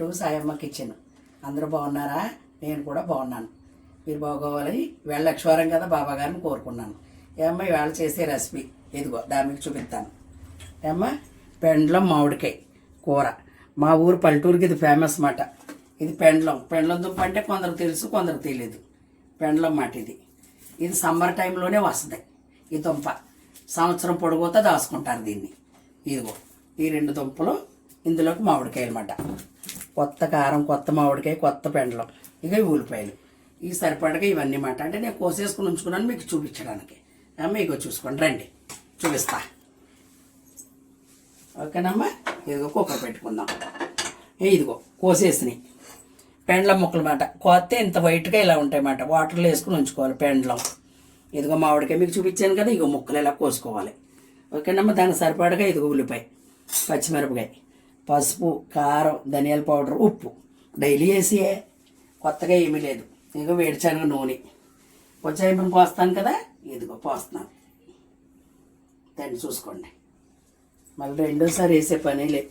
To Sayamma kitchen. అందరూ బాగున్నారా? నేను కూడా బాగున్నాను. మీరు బాగోవాలి వేళ లక్ష్వారం కదా బాబా గారిని కోరుకున్నాను. ఏమ్మ ఇవాళ చేసే రెసిపీ. ఇదిగో దాని మీకు చూపిస్తాను. ఏమ్మ పెండ్లం మామిడికాయ కూర. మా ఊరు పల్లెటూరుకి ఇది ఫేమస్ మాట. ఇది పెండ్లం. పెండ్లం దుంప అంటే కొందరు తెలుసు కొందరు తెలియదు పెండ్లం మాట ఇది. ఇది సమ్మర్ టైంలోనే వస్తుంది ఈ దుంప. సంవత్సరం పొడుగుతా దాచుకుంటారు దీన్ని. ఇదిగో ఈ రెండు దుంపలు ఇందులోకి మామిడికాయలు అన్నమాట కొత్త కారం కొత్త మామిడికాయ కొత్త పెండలం. ఇక ఉల్లిపాయలు. ఈ సరిపడగా ఇవన్నీ మాట. అంటే నేను కోసేసుకుని ఉంచుకున్నాను మీకు చూపించడానికి. మీకు చూసుకోండి. రండి. చూపిస్తా. ఓకేనమ్మా? ఇదిగో కుక్కర్ పెట్టుకుందాం. ఏ ఇదిగో కోసేసినాయి. పెండ్లం ముక్కలు మాట. కొత్త ఇంత వైట్గా ఇలా ఉంటాయి మాట. వాటర్లో వేసుకుని ఉంచుకోవాలి పెండ్లం. ఇదిగో మామిడికాయ మీకు చూపించాను కదా. ఇగో ముక్కలు ఇలా కోసుకోవాలి. ఓకేనమ్మా? దానికి సరిపడగా ఇదిగో ఉల్లిపాయ పచ్చిమిరపకాయ. పసుపు కారం ధనియాల పౌడర్ ఉప్పు. డైలీ వేసియే కొత్తగా ఏమీ లేదు. ఇదిగో వేడిచాను నూనె. కొంచెం ఏమైనా పోస్తాను కదా? ఇదిగో పోస్తున్నాను దాన్ని చూసుకోండి. మళ్ళీ రెండోసారి వేసే పని లే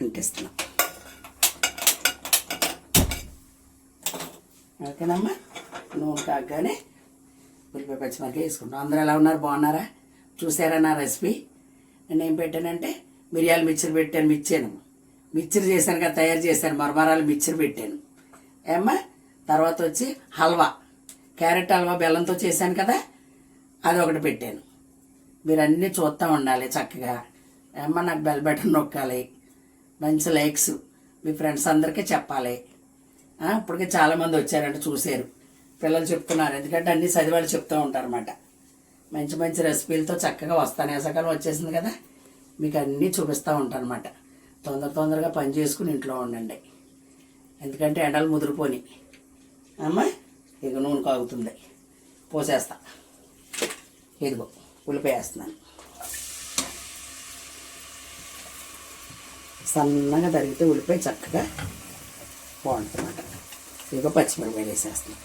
అంటిస్తున్నాం. ఓకేనమ్మా? నూనె కాగానే ఉల్లిపాయ పచ్చిమిరకాయ వేసుకుంటాం. అందరూ ఎలా ఉన్నారు? బాగున్నారా? చూసారా నా రెసిపీ? నేను ఏం పెట్టానంటే మిరియాలు మిక్చర్ పెట్టాను మిచ్చాను మిక్చర్ చేశాను కదా తయారు చేశాను మరమరాలు మిక్చర్ పెట్టాను. ఏమ్మా? తర్వాత వచ్చి హల్వా. క్యారెట్ హల్వా బెల్లంతో చేశాను కదా అది ఒకటి పెట్టాను. మీరు అన్నీ చూస్తూ ఉండాలి చక్కగా. ఏమ్మా నాకు బెల్ బటన్ నొక్కాలి. మంచి లైక్స్ మీ ఫ్రెండ్స్ అందరికీ చెప్పాలి. ఇప్పటికే చాలామంది వచ్చారంటే చూశారు. పిల్లలు చెప్తున్నారు ఎందుకంటే అన్ని చదివాళ్ళు చెప్తూ ఉంటారు అన్నమాట మంచి మంచి రెసిపీలతో చక్కగా వస్తాను. వేసకాలం వచ్చేసింది కదా. మీకు అన్నీ చూపిస్తూ ఉంటాను అనమాట తొందర తొందరగా పని చేసుకుని ఇంట్లో ఉండండి. ఎందుకంటే ఎండలు ముదిరిపోని. అమ్మా ఇక నూనె కాగుతుంది. పోసేస్తా. ఇదిగో ఉల్లిపాయ వేస్తున్నాను. సన్నగా తరిగితే ఉల్లిపాయ చక్కగా బాగుంటుంది అన్నమాట ఇదిగో పచ్చిమిరపాయలు వేసేస్తున్నాను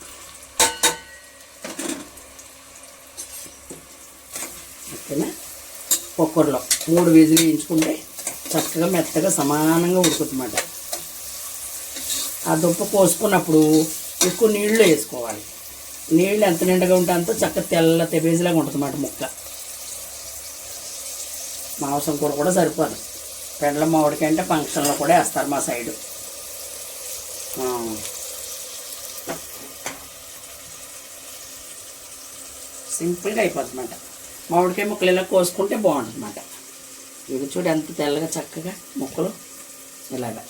ఓకేనా? కుక్కర్లో మూడు విజులు వేయించుకుంటే చక్కగా మెత్తగా సమానంగా ఉడుకుతుందన్నమాట. ఆ దుప్ప కోసుకున్నప్పుడు ఎక్కువ నీళ్ళు వేసుకోవాలి. నీళ్ళు ఎంత నిండుగా ఉంటే అంత చక్కగా తెల్ల తెబేజీలాగా ఉంటుందన్నమాట ముక్క. మాంసం కూర కూడా సరిపోదు. పెండ్ల మామిడికాయ అంటే ఫంక్షన్లో కూడా వేస్తారు మా సైడు. సింపుల్గా అయిపోతుందన్నమాట. మామిడికాయ ముక్కలు ఇలా కోసుకుంటే బాగుంటుందన్నమాట. ఇది చూడు ఎంత తెల్లగా చక్కగా ముక్కలు ఇలాగా.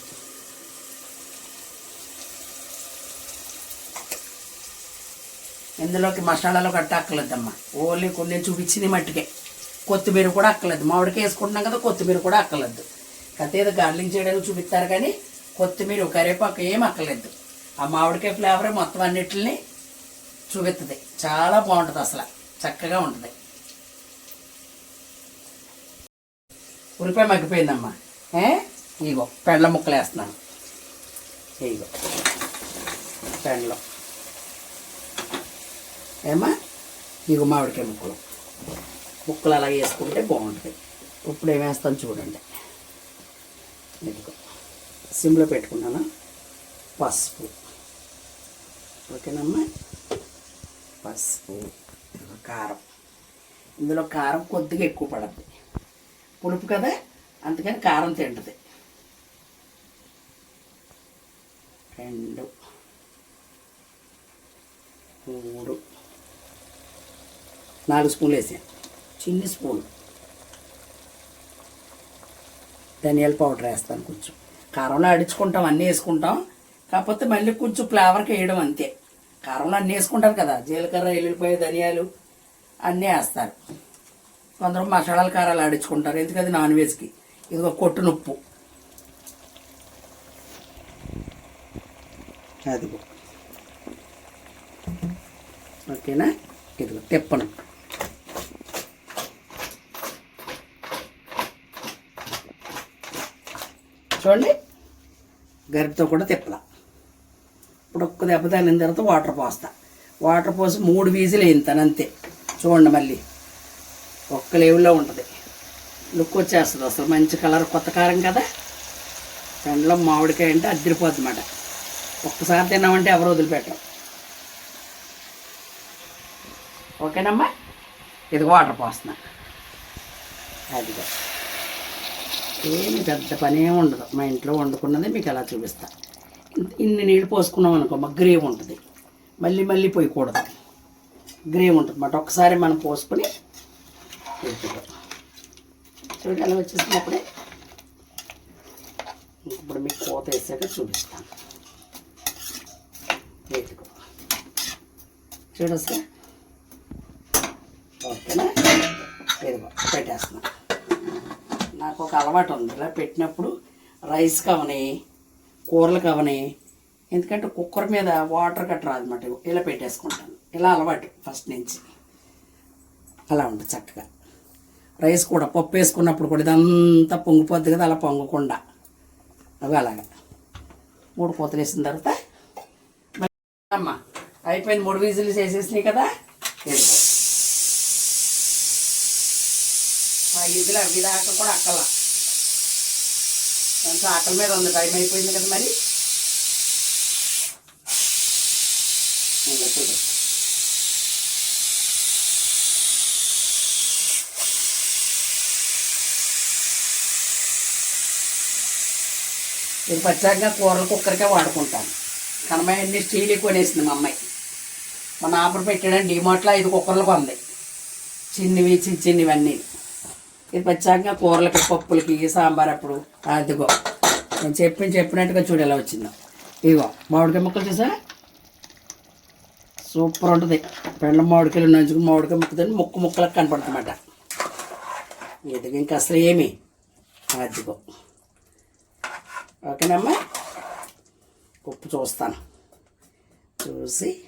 ఇందులోకి మసాలాలు కట్ట అక్కలేదమ్మా ఓన్లీ కొన్ని చూపించింది మట్టికే. కొత్తిమీర కూడా అక్కలేదు మామిడికాయ వేసుకుంటున్నాం కదా కొత్తిమీర కూడా అక్కలేదు కథ ఏదో గార్లింగ్ చేయడానికి చూపిస్తారు కానీ కొత్తిమీర కరివేపాకు ఏం అక్కలేదు ఆ మామిడికాయ ఫ్లేవర్ మొత్తం అన్నిటిని చూపిస్తుంది చాలా బాగుంటుంది అసలు. చక్కగా ఉంటుంది. ఉల్లిపాయ మగ్గిపోయిందమ్మా. ఏ? ఇగో పెండ్ల ముక్కలు వేస్తున్నాను ఇగో. పెండ్లం. ఏమా ఇగో మామిడికాయ ముక్కలు. ముక్కలు అలా వేసుకుంటే బాగుంటుంది ఇప్పుడు ఏం వేస్తాను చూడండి. ఇదిగో. సిమ్లో పెట్టుకున్నాను? పసుపు. ఓకేనమ్మా? పసుపు. కారం. ఇందులో కారం కొద్దిగా ఎక్కువ పడద్ది. పులుపు కదా? అందుకని కారం తింటుంది. రెండు. మూడు. నాలుగు స్పూన్లు వేసాను చిన్ని స్పూన్. ధనియాల పౌడర్ వేస్తాను కొంచెం. కారంలో అడుచుకుంటాం అన్నీ వేసుకుంటాం. కాకపోతే మళ్ళీ కొంచెం ఫ్లేవర్కి వేయడం అంతే. కారంలో అన్నీ వేసుకుంటారు కదా? జీలకర్ర ఎల్లుల్లిపాయ ధనియాలు అన్నీ వేస్తారు. కొందరు మసాలాలు కారాలు ఆడించుకుంటారు. ఎందుకది నాన్ వెజ్కి? ఇదిగో కొట్టు నొప్పు. అదిగో. ఓకేనా? ఇదిగో తిప్పను. చూడండి. గరిపితో కూడా తిప్పలా. ఇప్పుడు ఒక్క దెబ్బ తగిలిన తర్వాత వాటర్ పోస్తా. వాటర్ పోసి మూడు వీజులు వేయింతాను అంతే. చూడండి మళ్ళీ. ఒక్క లెవెల్లో ఉంటుంది. లుక్ వచ్చేస్తుంది అసలు. మంచి కలర్ కొత్త కారం కదా? పెండలం మామిడికాయ అంటే అద్దరిపోద్ది అన్నమాట. ఒక్కసారి తిన్నామంటే ఎవరు వదిలిపెట్టరు. ఓకేనమ్మా? ఇది వాటర్ పోస్తున్నా. అదిగో. ఏమి పెద్ద పని ఏమి ఉండదు. మా ఇంట్లో వండుకున్నది మీకు ఎలా చూపిస్తా. ఇన్ని నీళ్ళు పోసుకున్నాం అనుకో మా గ్రేవ్ ఉంటుంది. మళ్ళీ మళ్ళీ పోయకూడదు. గ్రేవ్ ఉంటుంది అన్నమాట. ఒకసారి మనం పోసుకొని చూడండి చూడు వచ్చేసినప్పుడే ఇప్పుడు మీకు కోత వేసాక చూపిస్తాను. పెట్టుకో చూడొస్తా ఓకేనా? ఇదిగో పెట్టేస్తున్నా. నాకు ఒక అలవాటు ఉంది. ఇలా పెట్టినప్పుడు రైస్ కవని కూరలు కవని ఎందుకంటే కుక్కర్ మీద వాటర్ కట్ట రాదన్నమాట. ఇలా పెట్టేసుకుంటాను. ఇలా అలవాటు ఫస్ట్ నుంచి. అలా ఉంటుంది చక్కగా. రైస్ కూడా పప్పు వేసుకున్నప్పుడు కూడా ఇదంతా పొంగిపోద్ది కదా అలా పొంగకుండా. అవి అలాగా. మూడు పూతలు వేసిన తర్వాత మళ్ళీ అమ్మా అయిపోయింది మూడు విజిల్స్ వేసేసినాయి కదా. ఆ ఇదిలో అవి దాకా కూడా అక్కల కొంచెం ఆకలి మీద ఉంది టైం అయిపోయింది కదా మరి. ఇది ప్రత్యేకంగా కూరలు కుక్కర్కే వాడుకుంటాను. కనమాయి అన్ని స్టీల్ కొనేసింది మా అమ్మాయి. మన ఆఫర్ పెట్టాడని డిమార్ట్లో ఐదు కుక్కర్లు కొంది చిన్నవి చిన్న చిన్నవన్నీ. ఇది ప్రత్యేకంగా కూరలకి పప్పులకి సాంబార్ అప్పుడు అదిగో నేను చెప్పి చెప్పినట్టుగా చూడు ఎలా వచ్చిందో. ఇదిగో మామిడికాయ ముక్కలు చూసా సూపర్ ఉంటుంది. పెండ్ల మామిడికాయలు నంచుకుని మామిడికాయ ముక్కదని ముక్క ముక్కలకు కనపడుతుందన్నమాట. ఇది ఇంకా అసలు ఏమి? అదిగో ఓకేనమ్మా? ఉప్పు చూస్తాను. చూసి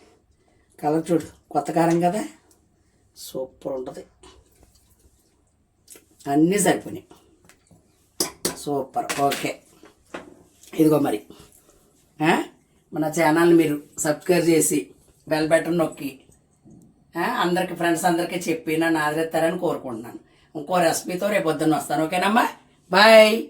కలర్ చూడు కొత్త కారం కదా? సూపర్ ఉంటుంది. అన్నీ సరిపోయినాయి. Super okay. ఇదిగో మరి. మన ఛానల్ని మీరు సబ్స్క్రైబ్ చేసి బెల్ బటన్ నొక్కి అందరికీ అందరికి ఫ్రెండ్స్ అందరికీ చెప్పి నన్ను ఆదరిస్తారని కోరుకుంటున్నాను. ఇంకో రెసిపీతో రేపు పొద్దున్న వస్తాను. ఓకేనమ్మా? బాయ్.